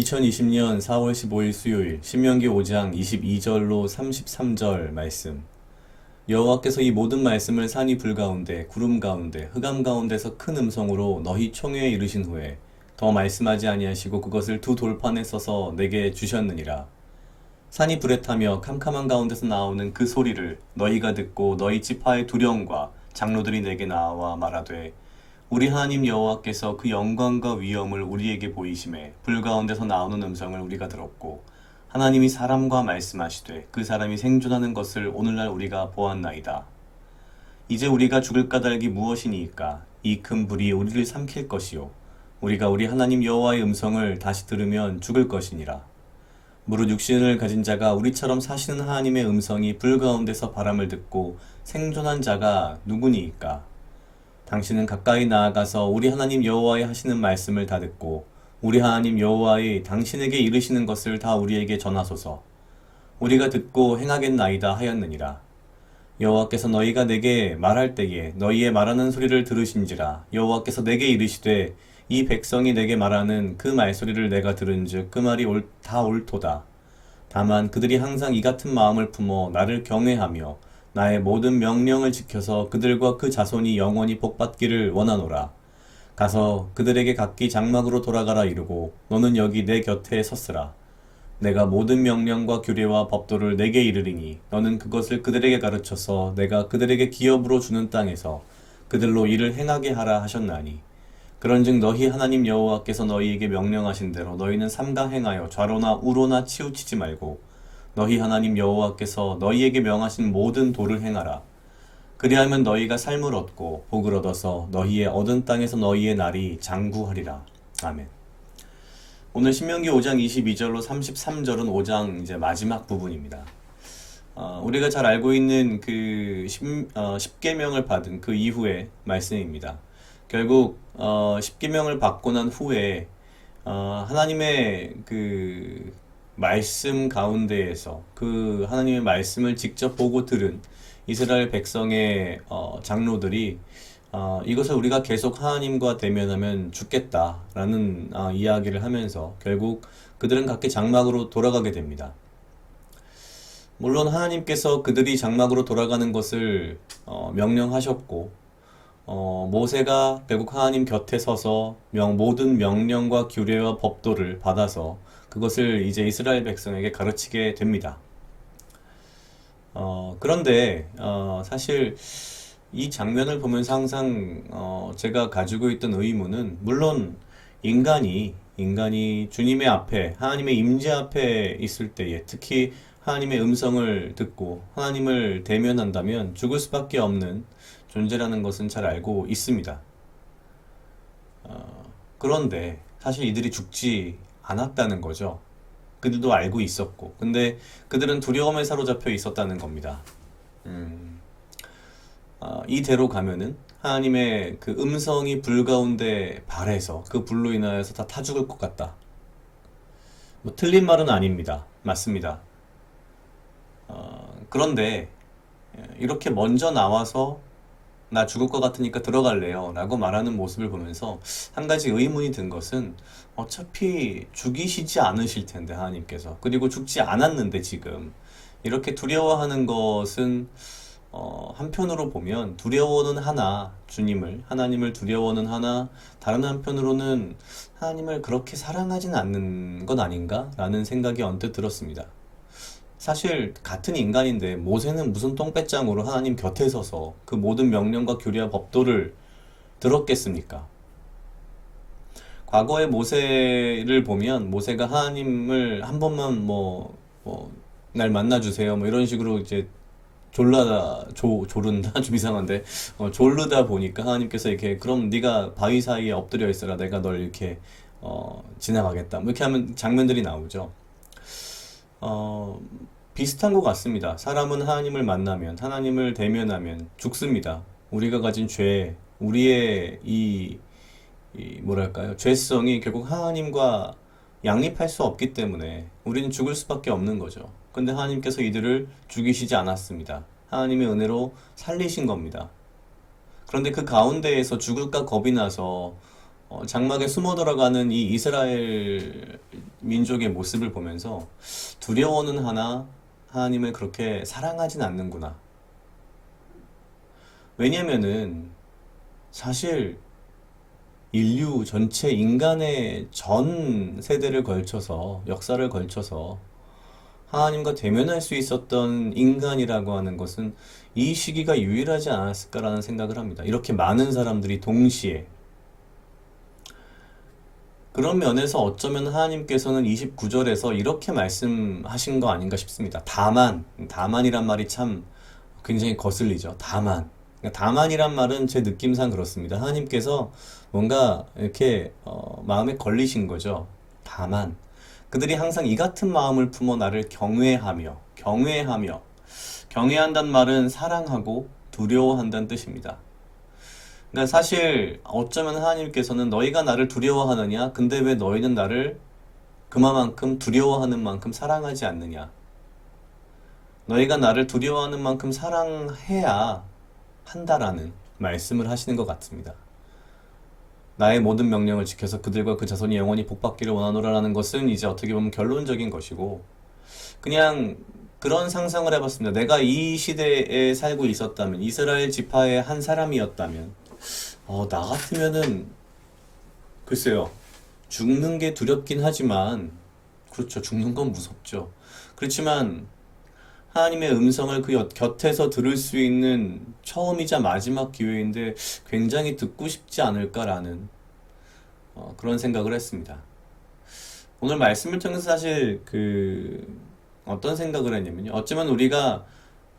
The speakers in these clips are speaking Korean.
2020년 4월 15일 수요일 신명기 5장 22절로 33절 말씀. 여호와께서 이 모든 말씀을 산이 불 가운데 구름 가운데 흑암 가운데서 큰 음성으로 너희 총회에 이르신 후에 더 말씀하지 아니하시고 그것을 두 돌판에 써서 내게 주셨느니라. 산이 불에 타며 캄캄한 가운데서 나오는 그 소리를 너희가 듣고 너희 지파의 두려움과 장로들이 내게 나와 말하되 우리 하나님 여호와께서 그 영광과 위엄을 우리에게 보이심에 불 가운데서 나오는 음성을 우리가 들었고 하나님이 사람과 말씀하시되 그 사람이 생존하는 것을 오늘날 우리가 보았나이다. 이제 우리가 죽을 까닭이 무엇이니까 이 큰 불이 우리를 삼킬 것이요 우리가 우리 하나님 여호와의 음성을 다시 들으면 죽을 것이니라. 무릇 육신을 가진 자가 우리처럼 사시는 하나님의 음성이 불 가운데서 바람을 듣고 생존한 자가 누구니이까? 당신은 가까이 나아가서 우리 하나님 여호와의 하시는 말씀을 다 듣고 우리 하나님 여호와의 당신에게 이르시는 것을 다 우리에게 전하소서. 우리가 듣고 행하겠나이다 하였느니라. 여호와께서 너희가 내게 말할 때에 너희의 말하는 소리를 들으신지라 여호와께서 내게 이르시되 이 백성이 내게 말하는 그 말소리를 내가 들은즉 그 말이 옳, 다 옳도다. 다만 그들이 항상 이 같은 마음을 품어 나를 경외하며 나의 모든 명령을 지켜서 그들과 그 자손이 영원히 복받기를 원하노라. 가서 그들에게 각기 장막으로 돌아가라 이르고 너는 여기 내 곁에 섰으라. 내가 모든 명령과 규례와 법도를 내게 이르리니 너는 그것을 그들에게 가르쳐서 내가 그들에게 기업으로 주는 땅에서 그들로 일을 행하게 하라 하셨나니 그런즉 너희 하나님 여호와께서 너희에게 명령하신 대로 너희는 삼가 행하여 좌로나 우로나 치우치지 말고 너희 하나님 여호와께서 너희에게 명하신 모든 도를 행하라. 그리하면 너희가 삶을 얻고 복을 얻어서 너희의 얻은 땅에서 너희의 날이 장구하리라. 아멘. 오늘 신명기 5장 22절로 33절은 5장 이제 마지막 부분입니다. 어, 우리가 잘 알고 있는 그 10, 어, 10계명을 받은 그 이후의 말씀입니다. 결국 어, 10계명을 받고 난 후에 어, 하나님의 그 말씀 가운데에서 그 하나님의 말씀을 직접 보고 들은 이스라엘 백성의 어, 장로들이 어, 이것을 우리가 계속 하나님과 대면하면 죽겠다라는 어, 이야기를 하면서 결국 그들은 각기 장막으로 돌아가게 됩니다. 물론 하나님께서 그들이 장막으로 돌아가는 것을 어, 명령하셨고 어, 모세가 결국 하나님 곁에 서서 명, 모든 명령과 규례와 법도를 받아서 그것을 이제 이스라엘 백성에게 가르치게 됩니다. 어, 그런데 어, 사실 이 장면을 보면서 항상 어, 제가 가지고 있던 의문은 물론 인간이 인간이 주님의 앞에 하나님의 임재 앞에 있을 때에 특히 하나님의 음성을 듣고 하나님을 대면한다면 죽을 수밖에 없는 존재라는 것은 잘 알고 있습니다. 어, 그런데 사실 이들이 죽지 않았다는 거죠. 그들도 알고 있었고, 근데 그들은 두려움에 사로잡혀 있었다는 겁니다. 음, 아, 이대로 가면은 하나님의 그 음성이 불 가운데 발해서 그 불로 인하여서 다 타 죽을 것 같다. 뭐 틀린 말은 아닙니다. 맞습니다. 어, 그런데 이렇게 먼저 나와서 나 죽을 것 같으니까 들어갈래요. 라고 말하는 모습을 보면서 한 가지 의문이 든 것은 어차피 죽이시지 않으실 텐데, 하나님께서. 그리고 죽지 않았는데, 지금. 이렇게 두려워하는 것은, 어, 한편으로 보면 두려워는 하나, 주님을, 하나님을 두려워는 하나, 다른 한편으로는 하나님을 그렇게 사랑하진 않는 건 아닌가? 라는 생각이 언뜻 들었습니다. 사실 같은 인간인데 모세는 무슨 똥배짱으로 하나님 곁에 서서 그 모든 명령과 규례와 법도를 들었겠습니까? 과거의 모세를 보면 모세가 하나님을 한 번만 뭐, 뭐, 날 만나 주세요. 뭐 이런 식으로 이제 졸라 조 조른다 좀 이상한데 어, 졸르다 보니까 하나님께서 이렇게 그럼 네가 바위 사이에 엎드려 있어라 내가 널 이렇게 어, 지나가겠다 뭐 이렇게 하면 장면들이 나오죠. 어, 비슷한 것 같습니다. 사람은 하나님을 만나면, 하나님을 대면하면 죽습니다. 우리가 가진 죄, 우리의 이, 이 뭐랄까요? 죄성이 결국 하나님과 양립할 수 없기 때문에 우리는 죽을 수밖에 없는 거죠. 근데 하나님께서 이들을 죽이시지 않았습니다. 하나님의 은혜로 살리신 겁니다. 그런데 그 가운데에서 죽을까 겁이 나서 어, 장막에 숨어 들어가는 이 이스라엘 민족의 모습을 보면서 두려워는 하나 하나님을 그렇게 사랑하진 않는구나. 왜냐면은 사실 인류 전체 인간의 전 세대를 걸쳐서 역사를 걸쳐서 하나님과 대면할 수 있었던 인간이라고 하는 것은 이 시기가 유일하지 않았을까라는 생각을 합니다. 이렇게 많은 사람들이 동시에 그런 면에서 어쩌면 하나님께서는 29절에서 이렇게 말씀하신 거 아닌가 싶습니다. 다만, 다만이란 말이 참 굉장히 거슬리죠. 다만. 그러니까 다만이란 말은 제 느낌상 그렇습니다. 하나님께서 뭔가 이렇게 어, 마음에 걸리신 거죠. 다만. 그들이 항상 이 같은 마음을 품어 나를 경외하며, 경외하며, 경외한단 말은 사랑하고 두려워한다는 뜻입니다. 그러니까 사실 어쩌면 하나님께서는 너희가 나를 두려워하느냐? 근데 왜 너희는 나를 그만큼 두려워하는 만큼 사랑하지 않느냐? 너희가 나를 두려워하는 만큼 사랑해야 한다라는 말씀을 하시는 것 같습니다. 나의 모든 명령을 지켜서 그들과 그 자손이 영원히 복받기를 원하노라라는 것은 이제 어떻게 보면 결론적인 것이고 그냥 그런 상상을 해봤습니다. 내가 이 시대에 살고 있었다면 이스라엘 지파의 한 사람이었다면 어, 나 같으면은 글쎄요 죽는 게 두렵긴 하지만 그렇죠 죽는 건 무섭죠. 그렇지만 하나님의 음성을 그 곁- 곁에서 들을 수 있는 처음이자 마지막 기회인데 굉장히 듣고 싶지 않을까라는 어, 그런 생각을 했습니다. 오늘 말씀을 통해서 사실 그 어떤 생각을 했냐면요. 어쩌면 우리가 어,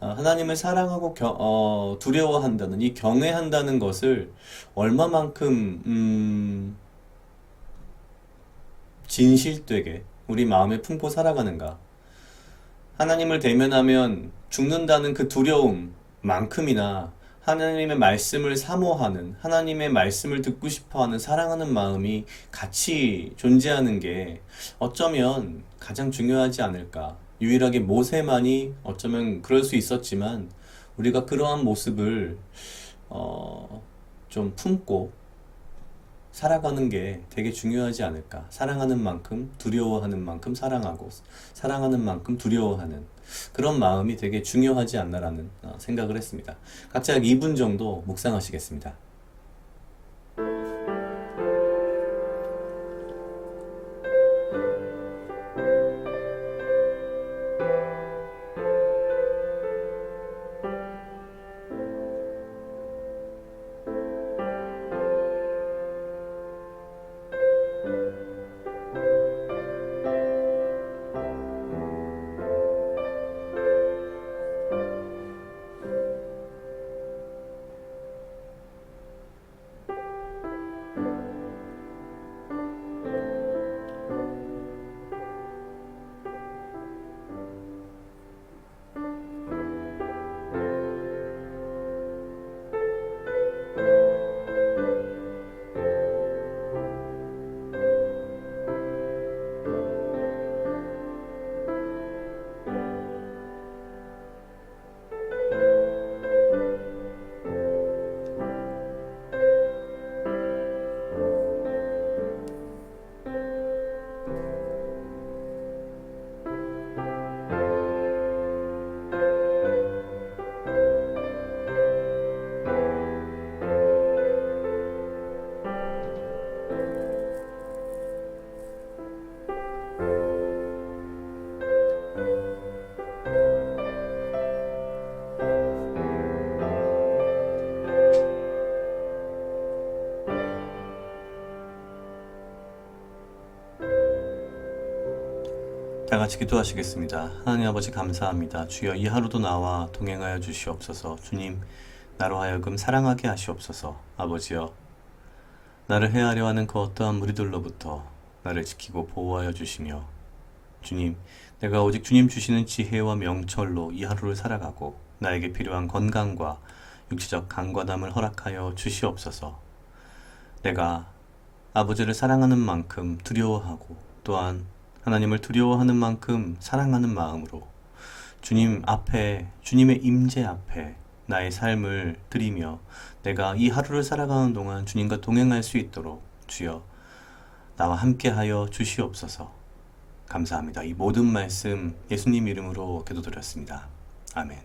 하나님을 사랑하고 겨- 어, 두려워한다는 이 경외한다는 것을 얼마만큼 음, 진실되게 우리 마음에 품고 살아가는가. 하나님을 대면하면 죽는다는 그 두려움만큼이나 하나님의 말씀을 사모하는, 하나님의 말씀을 듣고 싶어 하는, 사랑하는 마음이 같이 존재하는 게 어쩌면 가장 중요하지 않을까. 유일하게 모세만이 어쩌면 그럴 수 있었지만, 우리가 그러한 모습을, 어, 좀 품고 살아가는 게 되게 중요하지 않을까. 사랑하는 만큼 두려워하는 만큼 사랑하고 사랑하는 만큼 두려워하는 그런 마음이 되게 중요하지 않나라는 어, 생각을 했습니다. 각자 2분 정도 묵상하시겠습니다. 다 같이 기도하시겠습니다. 하나님 아버지 감사합니다. 주여 이 하루도 나와 동행하여 주시옵소서. 주님 나로 하여금 사랑하게 하시옵소서. 아버지여 나를 해하려 하는 그 어떠한 무리들로부터 나를 지키고 보호하여 주시며 주님 내가 오직 주님 주시는 지혜와 명철로 이 하루를 살아가고 나에게 필요한 건강과 육체적 강과담을 허락하여 주시옵소서. 내가 아버지를 사랑하는 만큼 두려워하고 또한 하나님을 두려워하는 만큼 사랑하는 마음으로 주님 앞에 주님의 임재 앞에 나의 삶을 드리며 내가 이 하루를 살아가는 동안 주님과 동행할 수 있도록 주여 나와 함께하여 주시옵소서. 감사합니다. 이 모든 말씀 예수님 이름으로 기도드렸습니다. 아멘.